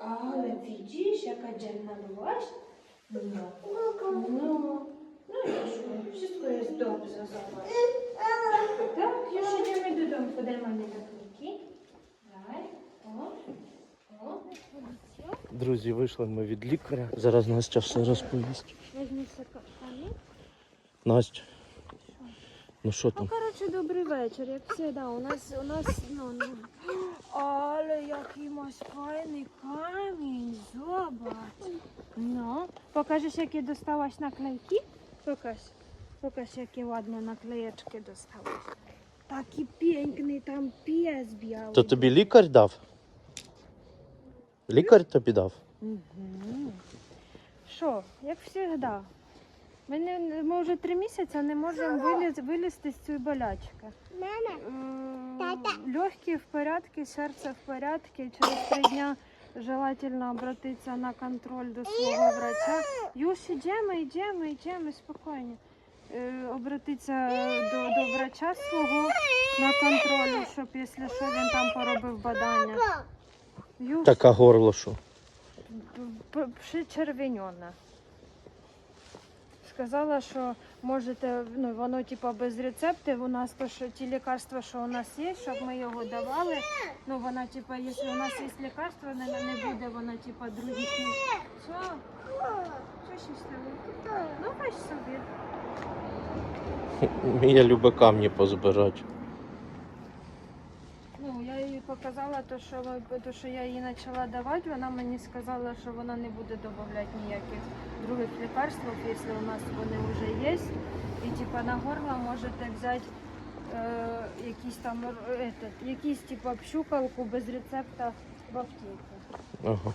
Ale widzisz, jaka dzielna byłaś? No. No. No już, wszystko jest dobrze, zobacz. Tak, już idziemy do domu. Podaj mamie tabliki. Daj. O. O. Друзі, вийшли ми від лікаря. Зараз Настя все розповість. Настя. Ну що No там? коротше, добрий вечір, як завжди. У нас, у нас, ну, ну. Але який маsz файний камінь, зobacz. No, pokażesz jakie dostałaś naklejki? Pokaż, pokaż jakie ładne naklejeczki dostałaś. Taki piękny tam pies biały. То тобі лікар дав? Лікар тобі дав? Мгм. Що, як завжди. Ми, не, ми вже три місяці не можемо виліз, вилізти з цієї болячки. Легкие в порядке, сердце в порядке. Через три дня желательно обратиться на контроль до свого врача. Юш, йдемо, йдемо, йдемо, спокійно. Е, Обратиться до, до врача свого на контроль, щоб, якщо що, він там поробив бадання. Юш, Так, а горло що? п- причервеньона. Сказала, що можете, ну воно типа без рецептів. У нас то, що ті лікарства, що у нас є, щоб ми його давали. Ну вона, типа, якщо у нас є лікарство, не, не буде вона, типа, других. Що? Що щасливо? Ну, бач собі. Я любить камні позбирати. Показала те, що, то, що я їй почала давати, вона мені сказала, що вона не буде додавати ніяких других лікарств, якщо у нас вони вже є. І типа на горло можете взяти е, якісь там этот, якісь типа пщукалку без рецепта в аптеці. Ага.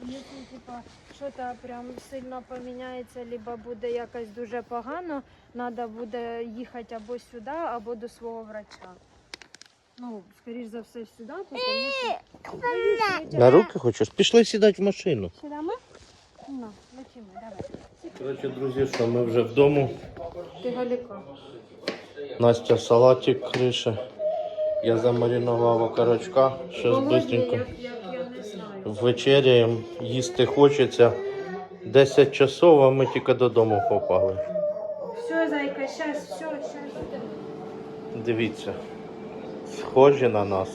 Якщо типа щось прям сильно поміняється, либо буде якось дуже погано, треба буде їхати або сюди, або до свого врача. Ну, скоріш за все, сюди, тому що... На руки хочеш? Пішли сідати в машину. Сюди ми? Ну, летимо, давай. Коротше, друзі, що ми вже вдома. Ти галіка. Настя салатик крише. Я замаринував окорочка. Не знаю. вечеряємо. Їсти хочеться. 10 часов, а ми тільки додому попали. Все, зайка, щас, все, щас. Дивіться. Схожі на нас.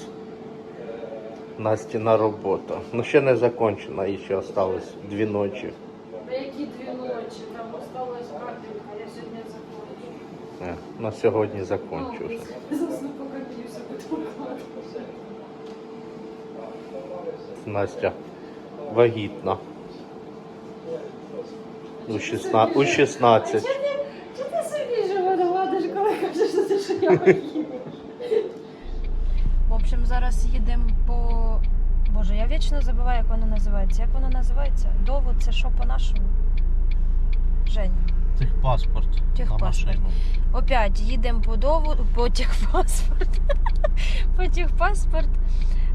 Настіна робота. Ну ще не закончена, і ще осталось дві ночі. А які дві ночі? Там осталась капелька, я сьогодні закончу. Е, На сьогодні закончу вже. Засну поки п'юся, потім. Настя вагітна. У 16. У 16. Чи ти, собі живо доводиш, коли кажеш, що я вагітна? Зараз їдемо по. Боже, я вічно забуваю, як воно називається. Як воно називається? Довод це що по-нашому? Жень. Техпаспорт. Техпаспорт. Опять їдемо по доводу, по техпаспорт. по техпаспорт.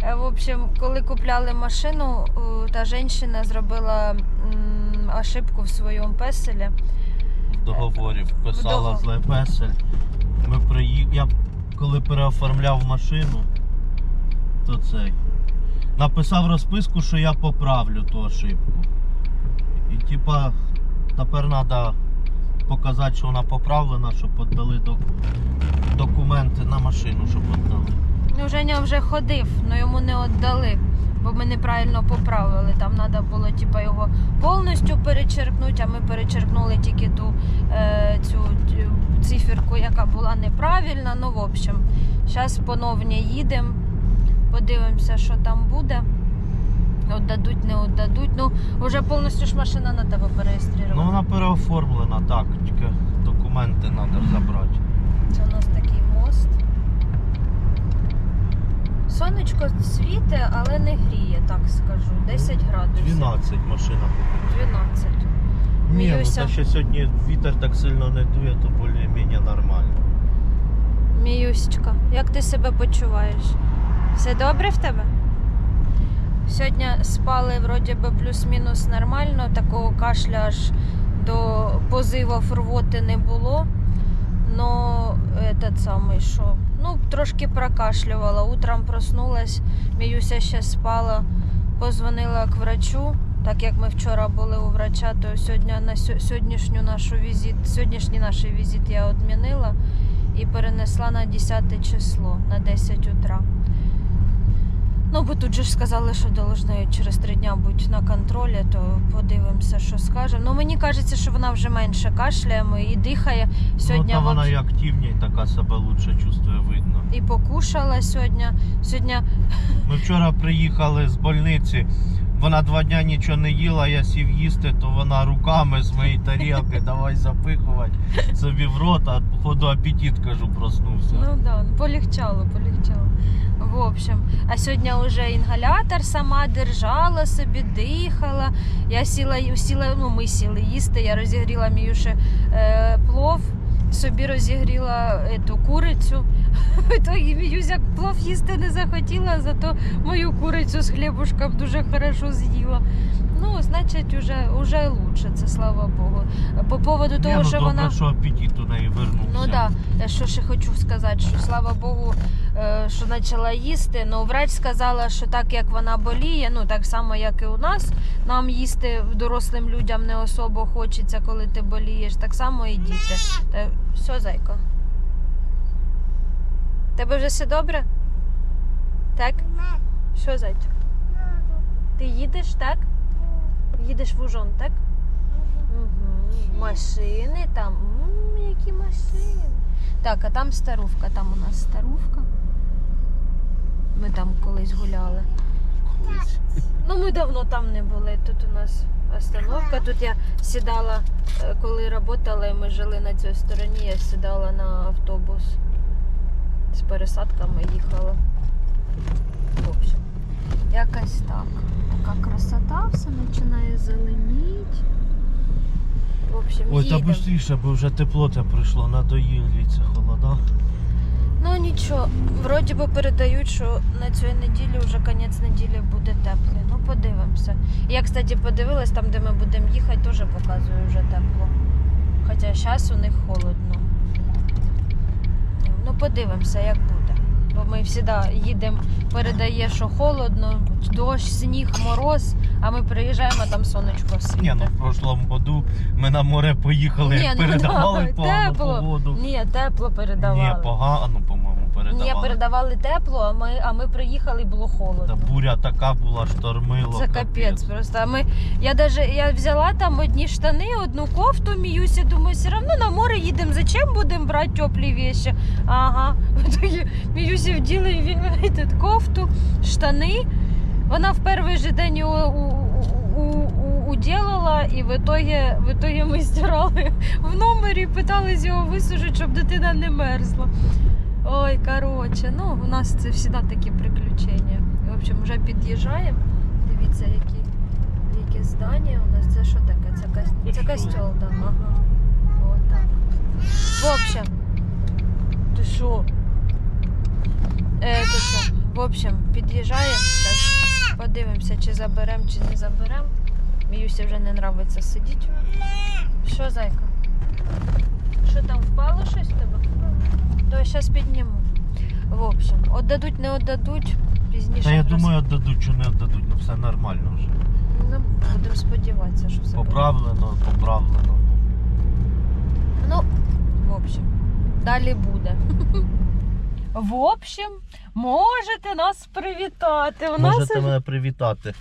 Е, В общем, коли купляли машину, та жінка зробила ошибку в своєму песелі. В договорі вписала В зле песель. Ми приї... Я коли переоформляв машину, то цей. Написав розписку, що я поправлю ту ошибку. І типа тепер треба показати, що вона поправлена, щоб віддали док... документи на машину, щоб віддали. Ну, Женя вже ходив, але йому не віддали, бо ми неправильно поправили. Там треба було типа, його повністю перечеркнути, а ми перечеркнули тільки ту е, цю циферку, яка була неправильна. Ну, в общем, зараз поновні їдемо, подивимося, що там буде. Отдадуть, не віддадуть. Ну, вже повністю ж машина на тебе Ну вона переоформлена, так, тільки документи треба забрати. Це у нас такий мост. Сонечко світе, але не гріє, так скажу. 10 градусів. 12 машина. 12. Ні, ну Міюся. та ще сьогодні вітер так сильно не дує, то більш-менш нормально. Міюсечка, як ти себе почуваєш? Все добре в тебе? Сьогодні спали вроді би плюс-мінус нормально, такого кашля аж до позивів рвоти не було. Но этот самий що? Ну, трошки прокашлювала. Утром проснулась, Міюся ще спала. Позвонила к врачу. Так як ми вчора були у врача, то сьогодні на сьогоднішню нашу візит, сьогоднішній наш візит я відмінила і перенесла на 10 число, на 10 утра. Ну, бо тут же ж сказали, що должны через три дня бути на контролі, то подивимося, що скажемо. Ну, мені кажеться, що вона вже менше кашляє і дихає. Сьогодні ну, та вона і активніше, така себе лучше чувствує, видно. і покушала сьогодні. Сьогодні Ми вчора приїхали з больниці. Вона два дня нічого не їла, я сів їсти, то вона руками з моєї тарілки давай запихувати собі в рот, а походу апетит, кажу, проснувся. Ну да, ну, полегчало, полегчало. В общем, а сьогодні вже інгалятор сама держала собі, дихала. Я сіла, сіла ну ми сіли їсти, я розігріла Міюші е, плов, собі розігріла ту курицю. То і Міюся плов їсти не захотіла, зато мою курицю з хлібушком дуже хорошо з'їла. Ну, значить, уже, уже лучше, це слава Богу. По поводу того, ну, що добре, вона. що апетит у неї вернувся. Ну да, Е, що ще хочу сказати, що слава Богу, е, що почала їсти. Ну, врач сказала, що так як вона боліє, ну так само, як і у нас, нам їсти дорослим людям не особо хочеться, коли ти болієш. Так само і діти. Та все, зайка. Тебе вже все добре? Так? Що, зайчик? Ти їдеш, так? Їдеш в Ужон, так? Угу. Машини там. М, які машини. Так, а там старувка, там у нас старувка. Ми там колись гуляли. Ну, ми давно там не були. Тут у нас остановка. Тут я сідала, е, коли працювали, ми жили на цій стороні, я сідала на автобус. З пересадками їхала. В общем, якось так. Така красота, все починає зеленіти. В общем, Ой, та їдемо. швидше, бо вже тепло те прийшло, надоїли ці холода. Ну нічого, вроді би передають, що на цій неділі вже кінець неділі буде теплий. Ну подивимося. Я, кстати, подивилась там, де ми будемо їхати, теж показує вже тепло. Хоча зараз у них холодно. Ну подивимося, як буде. Бо ми завжди їдемо, передає, що холодно, дощ, сніг, мороз, а ми приїжджаємо, а там сонечко світить. Ні, ну в прошлому году ми на море поїхали, Ні, ну, передавали да, погану тепло. погоду. Ні, тепло передавали. Ні, погано, по-моєму, передавали. Ні, передавали тепло, а ми, а ми приїхали було холодно. Та буря така була, штормило. Це капець просто. А ми, я даже я взяла там одні штани, одну кофту, міюся, думаю, все одно на море їдемо. Зачем будемо брати теплі вещи? Ага. Міюся этот, кофту, штани. Вона в перший же день у, у, у, уділила, і в итоге, в итоге ми стирали в номері, питались його висушити, щоб дитина не мерзла. Ой, коротше, ну у нас це завжди такі приключення. В общем, вже під'їжджаємо. Дивіться, які, яке здання у нас. Це що таке? Це, кас... це костьол, да. Ага. Отак. В общем, ти що? Е, то що? В общем, під'їжджаємо. Подивимося, чи заберемо, чи не заберемо. Міюся вже не нравиться сидіти. Що, зайка? Що там впало щось в тебе? То я зараз підніму. В общем, отдадуть, не отдадуть. Пізніше. Та я просто- думаю, віддадуть чи не віддадуть, ну все нормально вже. Ну, будемо сподіватися, що все буде. Поправлено, поправлено. Ну, в общем, далі буде. В общем, можете нас привітати. У нас Можете мене привітати.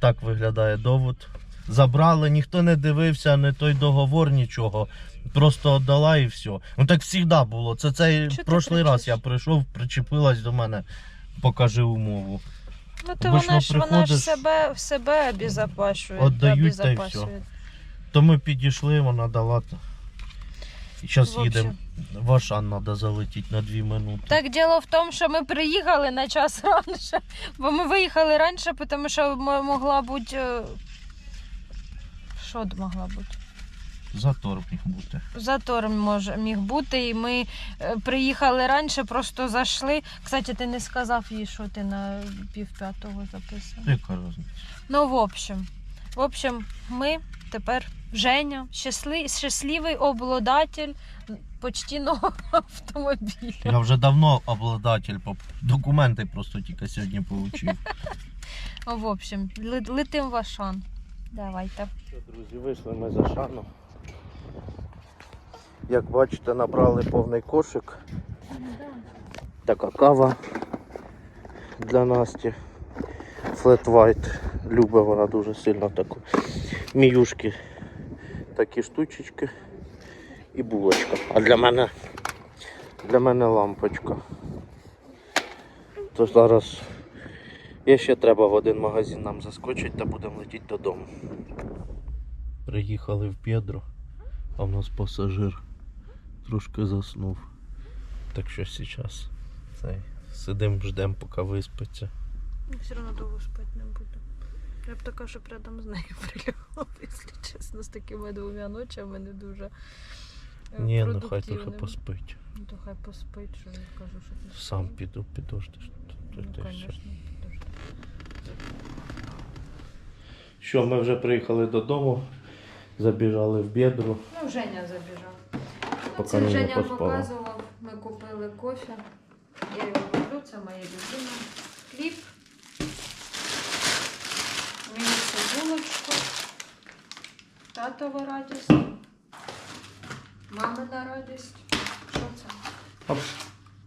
Так виглядає довод. Забрали, ніхто не дивився, не той договор, нічого. Просто віддала і все. Ну так завжди було. Це цей Чого ти прошлий раз кричиш? я прийшов, причепилась до мене, покажи умову. ну, обично вона ж вона ж приходиш, себе, себе обезопашує. Отдають, та й обезопашує. То ми підійшли, вона дала. І зараз В общем. їдемо. В Ашан треба залетіти на 2 минути. Так діло в тому, що ми приїхали на час раніше, бо ми виїхали раніше, тому що м- могла бути. е, Що могла бути? Затор міг бути. Затор може міг бути, і ми е, приїхали раніше, просто зайшли. Кстати, ти не сказав їй, що ти на пів п'ятого записав. Яка різниця? Ну, в общем, в общем, ми тепер Женя, щасли, щасливий обладатель почтіного автомобіля. Я вже давно обладатель, документи просто тільки сьогодні отримав. В общем, летим в Ашан. Давайте. Друзі, вийшли ми за шану. Як бачите, набрали повний кошик. Така кава для Насті. Flat White. Любить вона дуже сильно таку. Міюшки такі штучечки і булочка. А для мене для мене лампочка. То зараз є ще треба в один магазин нам заскочити та будемо летіти додому. Приїхали в П'єдро, а в нас пасажир трошки заснув. Так що зараз цей, сидимо, ждемо, поки виспиться. Все одно довго спати не буду. Я б така, щоб рядом з нею прилягла, якщо чесно, з такими двома ночами не дуже. е, Ні, ну хай трохи поспить. Ну, то хай поспить, що я кажу, щоб не Сам піду, підождеш. Ну, Що, ми вже приїхали додому, забіжали в бедру. Ну, Женя забіжав. Поки Це не Женя поспала. показував, ми купили кофе. Я його люблю, це моя любима. Хліб. Мені булочку. Татова радість. Мамина радість. Що це? А,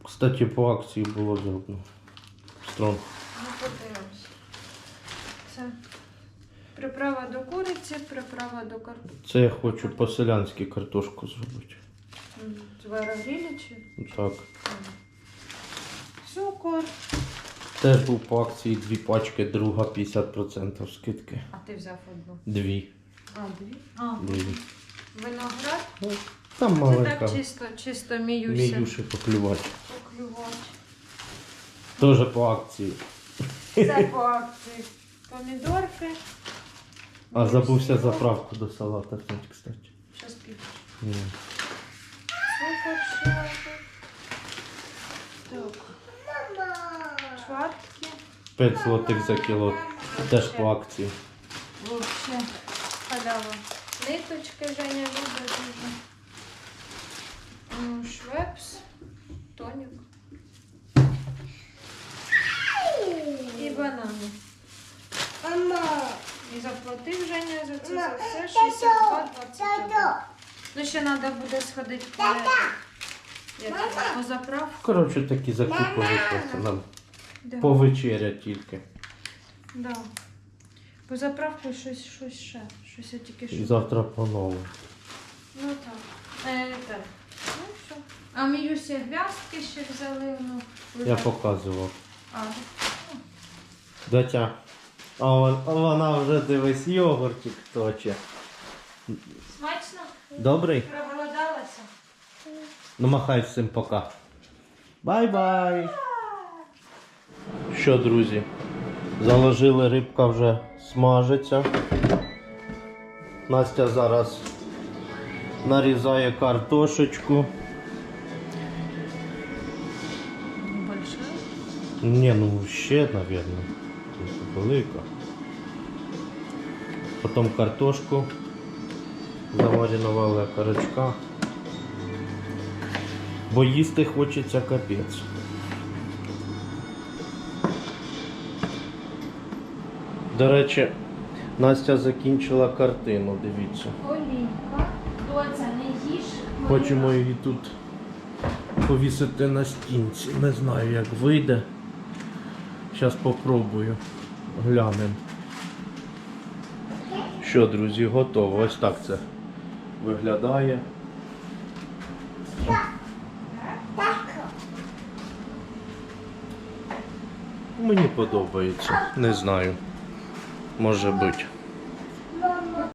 кстати, по акції було зроблено. Стронг. Ну, подивимось. Це приправа до куриці, приправа до картоплі. Це я хочу по-селянськи картошку зробити. Зварогрілі чи? Так. Цукор. Теж був по акції дві пачки, друга 50% скидки. А ти взяв одну. Дві. А, дві? А, Дві. виноград. Там Це маленька. так чисто, чисто міюся. Міюші поклювати. Поклювати. Теж по акції. Це по акції. Помідорки. А забувся заправку до салата кстати. Щас піду. Ні. Так. Швартки. 5 злотих за кіло. Теж по акції. Вообще халява. Ниточки Женя любить дуже. Швепс. Тонік. Банани. І заплатив Женя за це за все 62,21. Ну ще треба буде сходити по, як по заправку. Коротше, такі закупи виплати нам. Да. Повечеря тільки. Да. По заправку щось, щось ще. Щось я тільки І що. завтра по новому. Ну так. Е, так. Ну все. А Міюсі гв'язки ще взяли. Ну, Я вже- показував. А, Датя. А вон- а вона вже дивись йогуртик точе. смачно? Добрий? Проголодалася? Ну махай всім пока. Бай-бай. Що, друзі? Заложили, рибка вже смажиться. Настя зараз нарізає картошечку. Небольшая. Ні, ну ще, напевно. Велика. Потім картошку. Замаринували карачка. Бо їсти хочеться капець. До речі, Настя закінчила картину, дивіться. Олійка. Доця, не їж. Хочемо її тут повісити на стінці. Не знаю, як вийде. Зараз попробую. Глянемо. Що, друзі, готово. Ось так це виглядає. Мені подобається. Не знаю. Може бути.